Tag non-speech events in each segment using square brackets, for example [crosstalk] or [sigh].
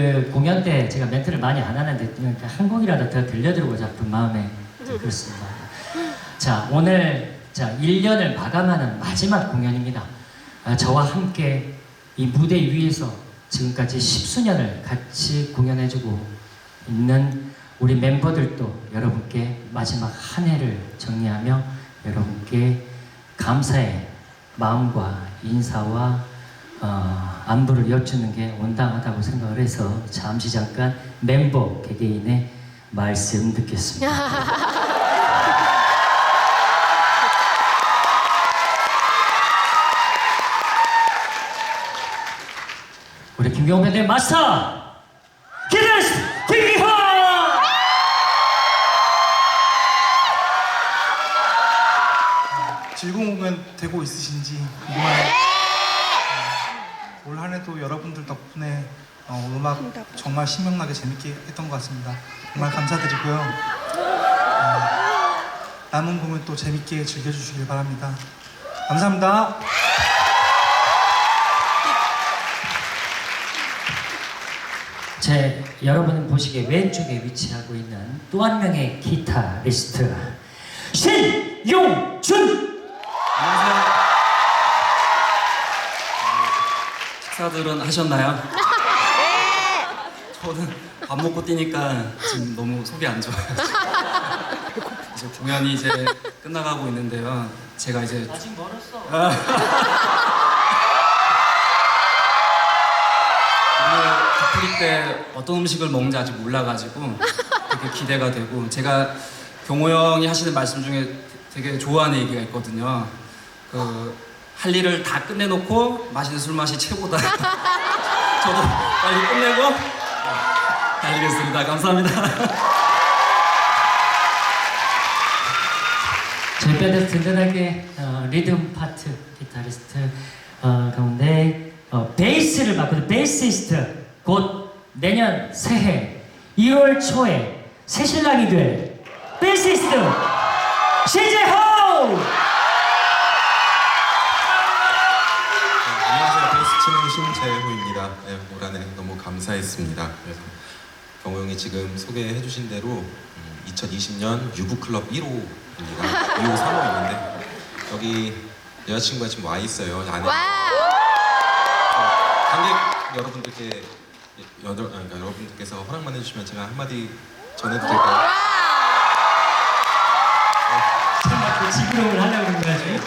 그 공연 때 제가 멘트를 많이 안 하는데 그냥 한 곡이라도 더 들려드리고자 한 마음에 그렇습니다. 자 오늘 자 1년을 마감하는 마지막 공연입니다. 아, 저와 함께 이 무대 위에서 지금까지 십수년을 같이 공연해주고 있는 우리 멤버들도 여러분께 마지막 한 해를 정리하며 여러분께 감사의 마음과 인사와 어, 안부를 여쭈는 게 온당하다고 생각을 해서 잠시 잠깐 멤버 개개인의 말씀 듣겠습니다. [laughs] 우리 김경호 밴드의 마스터 기타리스트 김기호! 즐거운 공연 되고 있으신지 궁금해요. 올 한해도 여러분들 덕분에 어, 음악 정말 신명나게 재밌게 했던 것 같습니다. 정말 감사드리고요. 어, 남은 공연 또 재밌게 즐겨주시길 바랍니다. 감사합니다. 제 여러분 보시기에 왼쪽에 위치하고 있는 또 한 명의 기타리스트 신용준 안녕하세요. 식사들은 하셨나요? [laughs] 저는 밥 먹고 뛰니까 지금 너무 속이 안 좋아요. 이제 공연이 이제 끝나가고 있는데요. 제가 이제 아직 멀었어 [laughs] 오늘 바풀이 때 어떤 음식을 먹는지 아직 몰라가지고 되게 기대가 되고 제가 경호 형이 하시는 말씀 중에 되게 좋아하는 얘기가 있거든요. 그 할 일을 다 끝내놓고 마시는 술 맛이 최고다. [laughs] 저도 빨리 끝내고 달리겠습니다. 감사합니다. [laughs] 저희 밴드 든든하게 어, 리듬 파트 기타리스트 어, 가운데 어, 베이스를 맡고 베이시스트 곧 내년 새해 1월 초에 새 신랑이 될 베이시스트 신재호 치는 신재호입니다. 네, 올 한해 너무 감사했습니다. 그래서 경호 형이 지금 소개해 주신 대로 음, 2020년 유부클럽 1호입니다. 2호 3호였는데 여기 여자친구가 지금 와 있어요. 안에 어, 관객 여러분들께 여덟, 아, 그러니까 여러분들께서 허락만 해주시면 제가 한마디 전해드릴까요? 정말 그 지구력을 하려고 그런 거지 네,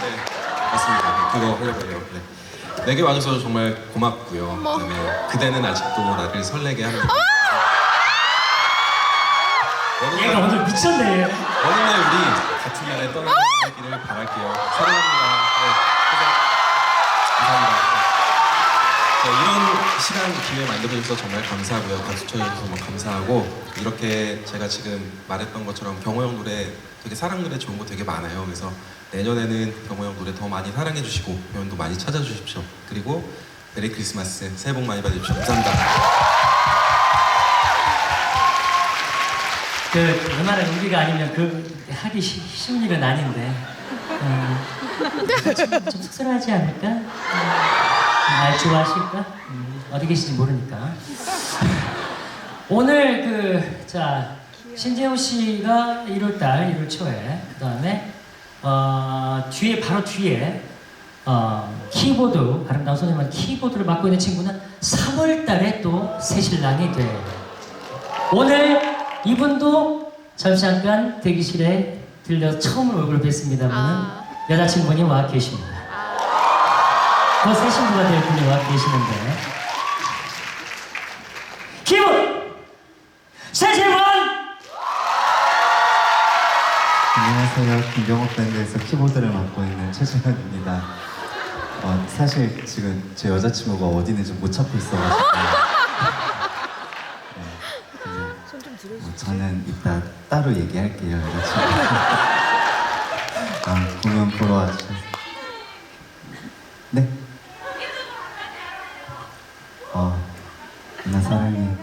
맞습니다. 그거 하려고 해요. 네. 내게 와줘서 정말 고맙고요. 그다음에 그대는 아직도 나를 설레게 합니다. 어느 얘가 날, 오늘 미쳤네 어느 날 우리 같은 날에 떠나기를 바랄게요. 사랑합니다. 만들어주셔서 정말 감사하고요. 박수 쳐주셔서 정말 감사하고 이렇게 제가 지금 말했던 것처럼 경호 형 노래 되게 사랑 노래 좋은 거 되게 많아요. 그래서 내년에는 경호 형 노래 더 많이 사랑해 주시고 공연도 많이 찾아주십시오. 그리고 메리 크리스마스 새해 복 많이 받으십시오. 감사합니다. 그 얼마나 우리가 아니면 그 하기 쉬, 쉬운 일은 아닌데 음, 좀, 좀 쑥스러워하지 않을까? 음, 날 좋아하실까? 음, 어디 계신지 모르니까 오늘 그 자 신재호 씨가 1월달 1월 초에 그 다음에 어, 뒤에 바로 뒤에 어, 키보드 아름다운 소녀만 키보드를 맡고 있는 친구는 3월달에 또 새 신랑이 돼요. 오늘 이분도 잠시 잠깐 대기실에 들려 처음 얼굴 뵀습니다만 아. 여자친구분이 와 계십니다. 곧새 신부가 될 분이 와 계시는데 기분 세재원 안녕하세요. 김경호 밴드에서 키보드를 맡고 있는 최준현입니다. 어, 사실 지금 제 여자친구가 어디 있는지 못 찾고 있어가지고 네, 근데 뭐 저는 이따 따로 얘기할게요 여자친구. 아, 공연 보러 와주셔서 네? 나 사랑해.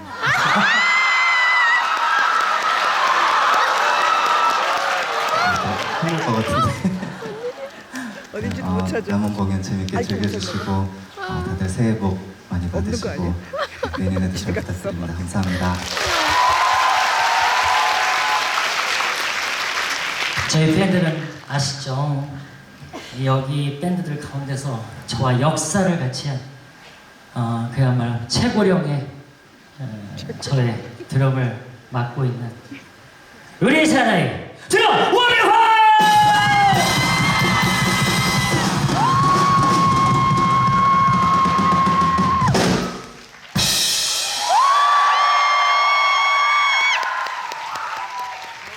아, 흘릴 것 같은데. [laughs] 어딘지도 어, 못 찾아. 남은 공연 재밌게 즐겨주시고 어, 다들 새해 복 많이 받으시고? 내년에도 [laughs] 잘 부탁드립니다. 감사합니다. 저희 팬들은 아시죠? 여기 밴드들 가운데서 저와 역사를 같이 한 어, 그야말로 최고령의 어, 저의 드럼을 맡고 있는 우리 사나이 드럼 원효환!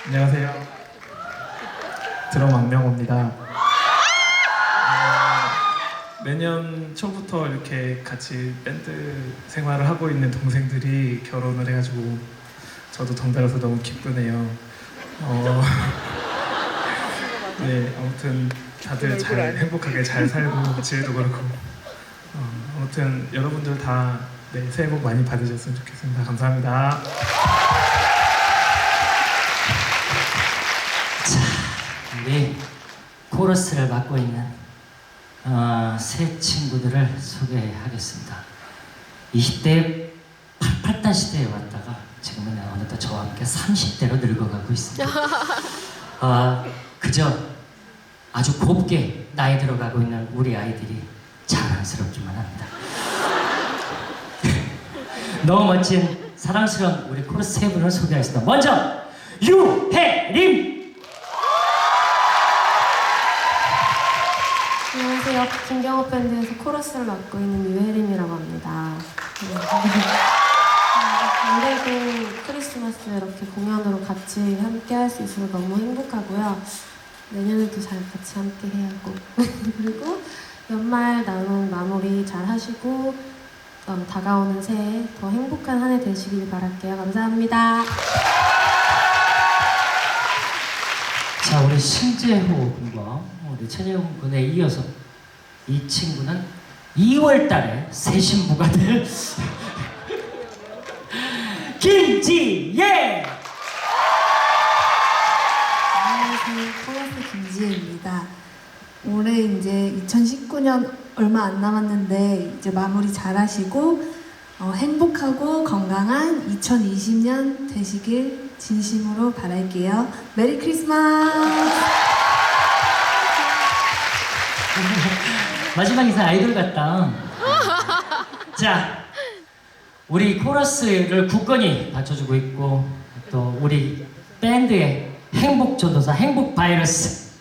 안녕하세요. 드럼 악명호입니다. 내년 초부터 이렇게 같이 밴드 생활을 하고 있는 동생들이 결혼을 해가지고 저도 덩달아서 너무 기쁘네요. 어, [laughs] 네, 아무튼 다들 잘 행복하게 잘 살고 지혜도 그렇고 어, 아무튼 여러분들 다 네, 새해 복 많이 받으셨으면 좋겠습니다. 감사합니다. 우리 코러스를 맡고 있는 어, 새 친구들을 소개하겠습니다. 20대 88단 시대에 왔다가 지금은 어느덧 저와 함께 30대로 늙어가고 있습니다. [laughs] 어, 그저 아주 곱게 나이 들어가고 있는 우리 아이들이 자랑스럽기만 합니다. [laughs] 너무 멋진 사랑스러운 우리 코러스 세 분을 소개하겠습니다. 먼저 유혜림 안녕하세요. 김경호 밴드에서 코러스를 맡고 있는 유혜림이라고 합니다. 네. 올해도 크리스마스 이렇게 공연으로 같이 함께 할 수 있어서 너무 행복하고요. 내년에도 잘 같이 함께 해야 하고 [laughs] 그리고 연말 나눈 마무리 잘 하시고 어, 다가오는 새해 더 행복한 한 해 되시길 바랄게요. 감사합니다. 자, 우리 신재호 군과 우리 최재훈 군에 이어서 이 친구는 2월 달에 새 신부가 될 [laughs] 김지예! 안녕하세요. 코러스 김지혜입니다. 올해 이제 2019년 얼마 안 남았는데 이제 마무리 잘 하시고 어, 행복하고 건강한 2020년 되시길 진심으로 바랄게요. 메리 크리스마스! [laughs] 마지막 인사 아이돌 같다. [laughs] 자, 우리 코러스를 굳건히 받쳐주고 있고 또 우리 밴드의 행복 전도사, 행복 바이러스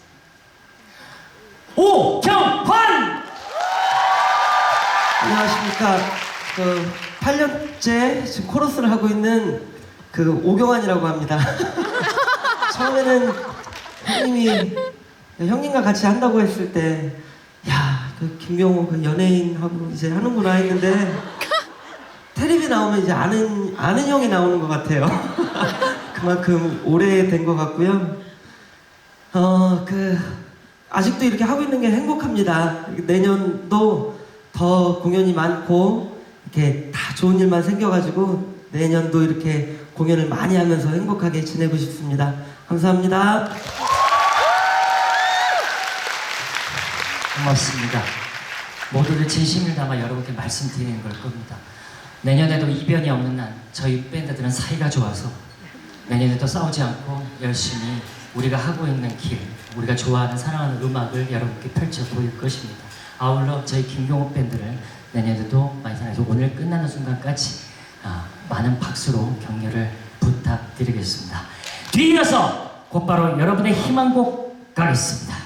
오경환! 안녕하십니까. 그 8년째 지금 코러스를 하고 있는 그 오경환이라고 합니다. [laughs] 처음에는 형님이 형님과 같이 한다고 했을 때, 야, 그 김경호 그 연예인하고 이제 하는구나 했는데, 텔레비 나오면 이제 아는, 아는 형이 나오는 것 같아요. [laughs] 그만큼 오래된 것 같고요. 어, 그, 아직도 이렇게 하고 있는 게 행복합니다. 내년도 더 공연이 많고, 이렇게 다 좋은 일만 생겨가지고, 내년도 이렇게 공연을 많이 하면서 행복하게 지내고 싶습니다. 감사합니다. 고맙습니다. 모두를 진심을 담아 여러분께 말씀드리는 걸 겁니다. 내년에도 이변이 없는 한 저희 밴드들은 사이가 좋아서 내년에도 싸우지 않고 열심히 우리가 하고 있는 길, 우리가 좋아하는 사랑하는 음악을 여러분께 펼쳐 보일 것입니다. 아울러 저희 김경호 밴드를 내년에도 많이 사랑해서 오늘 끝나는 순간까지 아, 많은 박수로 격려를 부탁드리겠습니다. 뒤이어서 곧바로 여러분의 희망곡 가겠습니다.